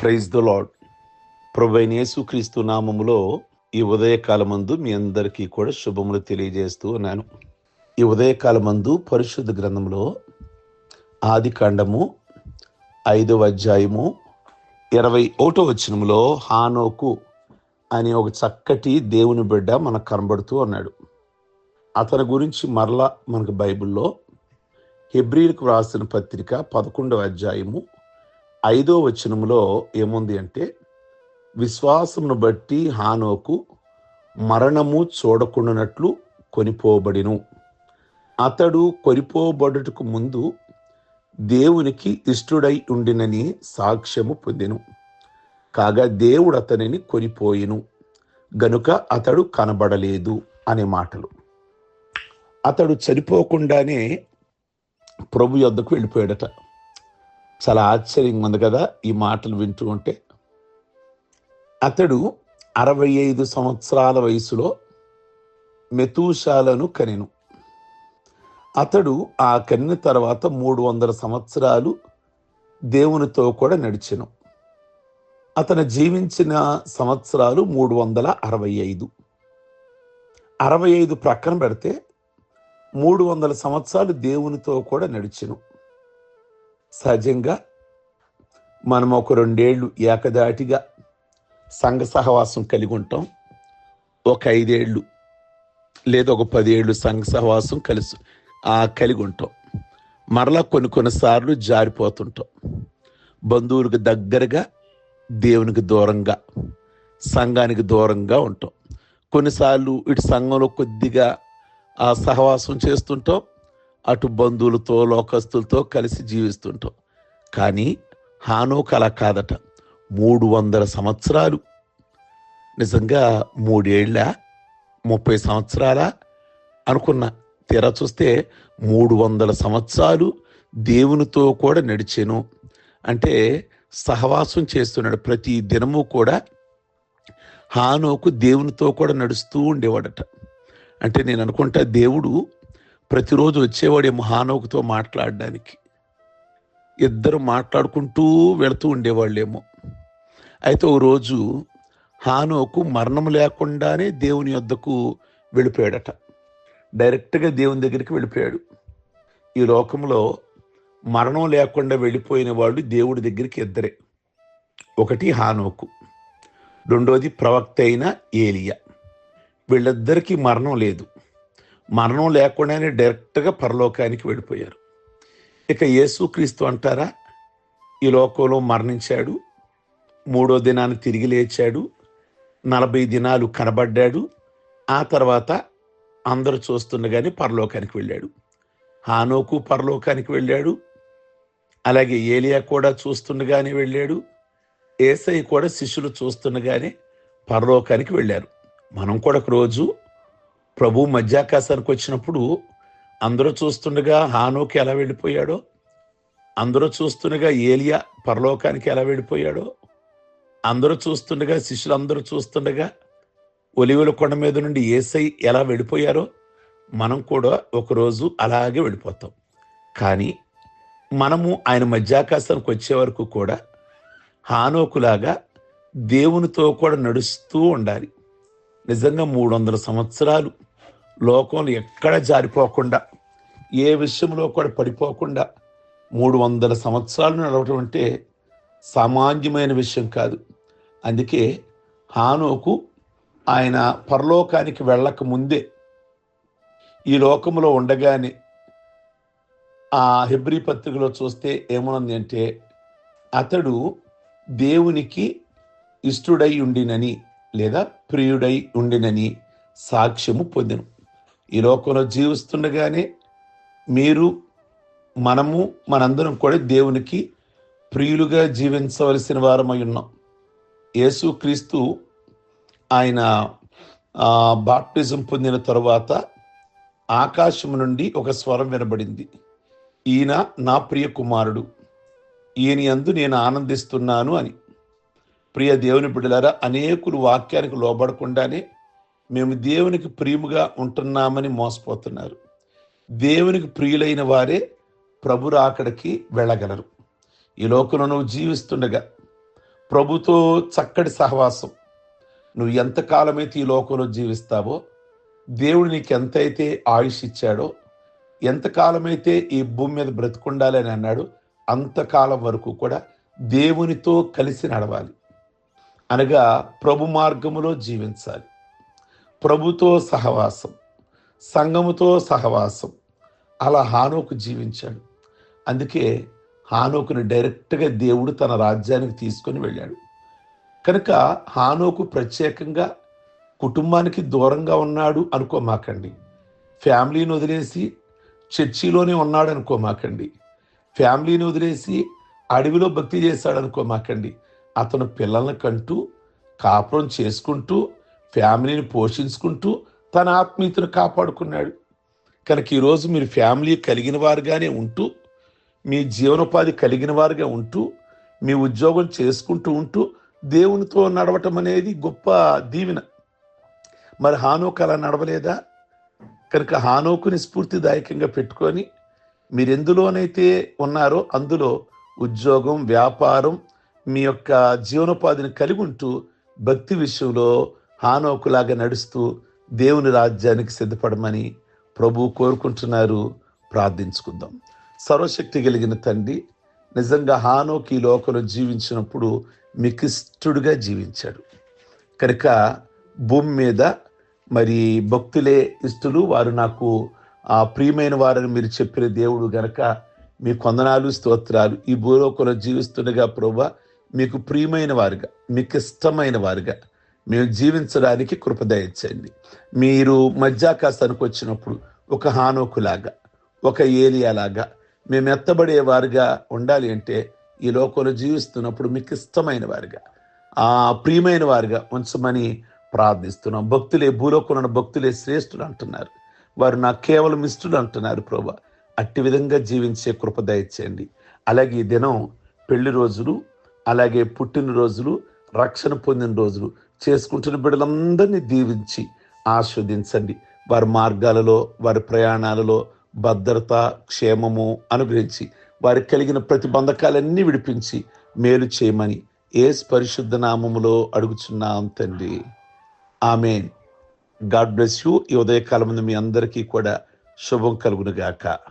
Praise the lord ప్రభైన యేసుక్రీస్తు నామములో ఈ ఉదయకాలమందు మీ అందరికీ కూడా శుభములు తెలియజేస్తూ ఉన్నాను. ఈ ఉదయకాలమందు పరిశుద్ధ గ్రంథంలో ఆది కాండము ఐదవ అధ్యాయము ఇరవై ఒకటో వచనంలో హానోకు అనే ఒక చక్కటి దేవుని బిడ్డ మనకు కనబడుతూ ఉన్నాడు. అతని గురించి మరలా మనకు బైబిల్లో హెబ్రిల్కు రాసిన పత్రిక పదకొండవ అధ్యాయము ఐదో వచనములో ఏముంది అంటే విశ్వాసమును బట్టి హానోకు మరణము చూడకుండానట్లు కొనిపోబడిను. అతడు కొనిపోబడుటకు ముందు దేవునికి ఇష్టుడై ఉండినని సాక్ష్యము పొందెను. కాగా దేవుడు అతనిని కొనిపోయిను. గనుక అతడు కనబడలేదు అనే మాటలు. అతడు చనిపోకుండానే ప్రభు యొద్దకు వెళ్ళిపోయాడట. చాలా ఆశ్చర్యంగా ఉంది కదా ఈ మాటలు వింటూ ఉంటే. అతడు అరవై ఐదు సంవత్సరాల వయసులో మెతూషాలను కనెను. అతడు ఆ కనిన తర్వాత మూడు వందల సంవత్సరాలు దేవునితో కూడా నడిచెను. అతను జీవించిన సంవత్సరాలు మూడు వందల అరవై ఐదు. అరవై ఐదు ప్రక్కన పెడితే మూడు వందల సంవత్సరాలు దేవునితో కూడా నడిచెను. సహజంగా మనం ఒక రెండేళ్ళు ఏకదాటిగా సంఘ సహవాసం కలిగి ఉంటాం. ఒక ఐదేళ్ళు లేదా ఒక పదేళ్ళు సంఘ సహవాసం కలిసి కలిగి ఉంటాం. మరలా కొన్ని కొన్నిసార్లు జారిపోతుంటాం. బంధువులకు దగ్గరగా దేవునికి దూరంగా సంఘానికి దూరంగా ఉంటాం. కొన్నిసార్లు ఇటు సంఘంలో కొద్దిగా ఆ సహవాసం చేస్తుంటాం. అటు బంధువులతో లోకస్తులతో కలిసి జీవిస్తుంటాం. కానీ హానోకు అలా కాదట. మూడు వందల సంవత్సరాలు. నిజంగా మూడేళ్ళ ముప్పై సంవత్సరాల? అనుకున్నా. తీరా చూస్తే మూడు వందల సంవత్సరాలు దేవునితో కూడా నడిచాను. అంటే సహవాసం చేస్తున్నాడు. ప్రతి దినము కూడా హానోకు దేవునితో కూడా నడుస్తూ ఉండేవాడట. అంటే నేను అనుకుంటా దేవుడు ప్రతిరోజు వచ్చేవాడేమో హానోకుతో మాట్లాడడానికి. ఇద్దరు మాట్లాడుకుంటూ వెళుతూ ఉండేవాళ్ళేమో. అయితే ఓ రోజు హానోకు మరణం లేకుండానే దేవుని యొద్దకు వెళ్ళిపోయాడట. డైరెక్ట్గా దేవుని దగ్గరికి వెళ్ళిపోయాడు. ఈ లోకంలో మరణం లేకుండా వెళ్ళిపోయిన వాళ్ళు దేవుడి దగ్గరికి ఇద్దరే. ఒకటి హానోకు రెండోది ప్రవక్త అయిన ఏలియా. వీళ్ళిద్దరికీ మరణం లేదు. మరణం లేకుండానే డైరెక్ట్గా పరలోకానికి వెళ్ళిపోయారు. ఇక యేసుక్రీస్తు అంటారా? ఈ లోకంలో మరణించాడు మూడో దినాన్ని తిరిగి లేచాడు నలభై దినాలు కనబడ్డాడు ఆ తర్వాత అందరూ చూస్తుండగానే పరలోకానికి వెళ్ళాడు. హానోకు పరలోకానికి వెళ్ళాడు అలాగే ఏలియా కూడా చూస్తుండగానే వెళ్ళాడు ఏసై కూడా శిష్యులు చూస్తుండగానే పరలోకానికి వెళ్ళారు. మనం కూడా ఒక రోజు ప్రభు మధ్యాకాశానికి వచ్చినప్పుడు అందరూ చూస్తుండగా హానోకి ఎలా వెళ్ళిపోయాడో అందరూ చూస్తుండగా ఏలియా పరలోకానికి ఎలా వెళ్ళిపోయాడో అందరూ చూస్తుండగా శిష్యులందరూ చూస్తుండగా ఒలివుల కొండ మీద నుండి ఏసై ఎలా వెళ్ళిపోయారో మనం కూడా ఒకరోజు అలాగే వెళ్ళిపోతాం. కానీ మనము ఆయన మధ్యాకాశానికి వచ్చే వరకు కూడా హానోకులాగా దేవునితో కూడా నడుస్తూ ఉండాలి. నిజంగా మూడు వందల సంవత్సరాలు లోకంలో ఎక్కడ జారిపోకుండా ఏ విషయంలో కూడా పడిపోకుండా మూడు వందల సంవత్సరాలు నడవటం అంటే సామాన్యమైన విషయం కాదు. అందుకే హానోకు ఆయన పరలోకానికి వెళ్ళక ముందే ఈ లోకంలో ఉండగానే ఆ హెబ్రి పత్రికలో చూస్తే ఏమనుంది అంటే అతడు దేవునికి ఇష్టుడై ఉండినని లేదా ప్రియుడై ఉండినని సాక్ష్యము పొందెను. ఈ లోకంలో జీవిస్తుండగానే మీరు మనము మనందరం కూడా దేవునికి ప్రియులుగా జీవించవలసిన వారమై ఉన్నాం. యేసుక్రీస్తు ఆయన బాప్టిజం పొందిన తరువాత ఆకాశం నుండి ఒక స్వరం వినబడింది. ఈయన నా ప్రియ కుమారుడు ఈయన అందు నేను ఆనందిస్తున్నాను అని. ప్రియ దేవుని బిడ్డలారా అనేకులు వాక్యానికి లోబడకుండానే మేము దేవునికి ప్రియుముగా ఉంటున్నామని మోసపోతున్నారు. దేవునికి ప్రియులైన వారే ప్రభు రాకడికి వెళ్ళగలరు. ఈ లోకంలో నువ్వు జీవిస్తుండగా ప్రభుతో చక్కటి సహవాసం. నువ్వు ఎంతకాలమైతే ఈ లోకంలో జీవిస్తావో దేవుడు నీకు ఎంతైతే ఆయుష్ ఇచ్చాడో ఎంతకాలమైతే ఈ భూమి మీద బ్రతుకుండాలని అన్నాడు అంతకాలం వరకు కూడా దేవునితో కలిసి నడవాలి. అనగా ప్రభు మార్గములో జీవించాలి. ప్రభుతో సహవాసం సంఘముతో సహవాసం. అలా హానోకు జీవించాడు. అందుకే హానోకుని డైరెక్ట్గా దేవుడు తన రాజ్యానికి తీసుకొని వెళ్ళాడు. కనుక హానోకు ప్రత్యేకంగా కుటుంబానికి దూరంగా ఉన్నాడు అనుకోమాకండి. ఫ్యామిలీని వదిలేసి చర్చిలోనే ఉన్నాడు అనుకోమాకండి. ఫ్యామిలీని వదిలేసి అడవిలో భక్తి చేశాడు అనుకోమాకండి. అతను పిల్లల్ని కంటూ కాపురం చేసుకుంటూ ఫ్యామిలీని పోషించుకుంటూ తన ఆత్మీయతను కాపాడుకున్నాడు. కనుక ఈరోజు మీరు ఫ్యామిలీ కలిగిన వారుగానే ఉంటూ మీ జీవనోపాధి కలిగిన వారుగా ఉంటూ మీ ఉద్యోగం చేసుకుంటూ ఉంటూ దేవునితో నడవటం అనేది గొప్ప దీవెన. మరి హానోకు అలా నడవలేదా? కనుక హానోకుని స్ఫూర్తిదాయకంగా పెట్టుకొని మీరు ఎందులోనైతే ఉన్నారో అందులో ఉద్యోగం వ్యాపారం మీ యొక్క జీవనోపాధిని కలిగి ఉంటూ భక్తి విషయంలో హానోకులాగా నడుస్తూ దేవుని రాజ్యానికి సిద్ధపడమని ప్రభు కోరుకుంటున్నారు. ప్రార్థించుకుందాం. సర్వశక్తి కలిగిన తండ్రి నిజంగా హానోకి ఈ లోకంలో జీవించినప్పుడు మికిష్టుడుగా జీవించాడు. కనుక భూమి మీద మరి భక్తులే ఇస్తులు వారు నాకు ఆ ప్రియమైన వారని మీరు చెప్పిన దేవుడు గనక మీ కొందనాలు స్తోత్రాలు ఈ భూలోకంలో జీవిస్తుండగా ప్రభా మీకు ప్రియమైన వారుగా మీకు ఇష్టమైన వారుగా మేము జీవించడానికి కృపదయించండి మీరు మధ్యాకాశానికి వచ్చినప్పుడు ఒక హానోకులాగా ఒక ఏలియాలాగా మేము ఎత్తబడే వారుగా ఉండాలి అంటే ఈ లోకంలో జీవిస్తున్నప్పుడు మీకు ఇష్టమైన వారుగా ఆ ప్రియమైన వారుగా ఉంచమని ప్రార్థిస్తున్నాం. భక్తులే భూలోకంలో ఉన్న భక్తులే శ్రేష్ఠులు అంటున్నారు. వారు నాకు కేవలం ఇష్టలు అంటున్నారు ప్రభా. అట్టి విధంగా జీవించే కృప దయచేయండి. అలాగే ఈ దినం పెళ్ళి రోజులు అలాగే పుట్టినరోజులు రక్షణ పొందిన రోజులు చేసుకుంటున్న బిడ్డలందరినీ దీవించి ఆస్వాదించండి. వారి మార్గాలలో వారి ప్రయాణాలలో భద్రత క్షేమము అనుగ్రహించి వారికి కలిగిన ప్రతిబంధకాలన్నీ విడిపించి మేలు చేయమని ఏ పరిశుద్ధ నామములో అడుగుచున్నాం తండ్రి. ఆమె గాడ్ బ్లెస్ యూ. ఈ ఉదయకాలం మీ అందరికీ కూడా శుభం కలుగునుగాక. గాక